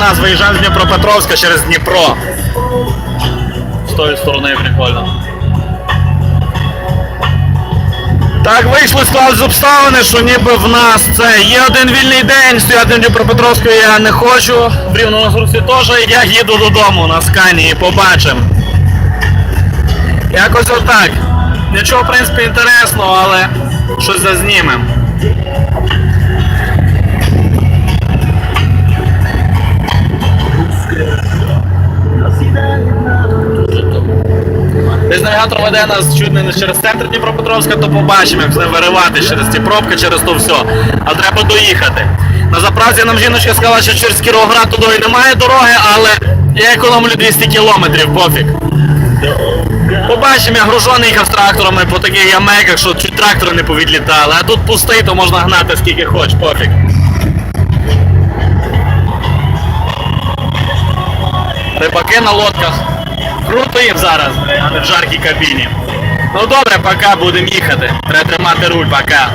нас, виїжджаємо з Дніпропетровська через Дніпро. З тої сторони прикольно. Так вийшло склалось обставини, що ніби в нас це є один вільний день, стояти в Дніпропетровську я не хочу. В Рівному Грусі теж я їду додому на скані і побачимо. Якось отак. Нічого, в принципі, інтересного, але щось зазнімемо. Десь навігатор веде нас чуть не через центр Дніпропетровська, то побачимо, як з ним виривати через ці пробки, через то все. А треба доїхати. На заправці нам жіночка сказала, що через Кіровоград туди немає дороги, але я економлю 200 кілометрів, пофіг. Побачимо, я гружоний їхав тракторами по таких ямеках, що чуть трактори не повідлітали, а тут пустий, то можна гнати скільки хоч, пофіг. Рибаки на лодках. Круто їм зараз, а не в жаркій кабіні. Ну добре, пока будемо їхати. Треба тримати руль, пока.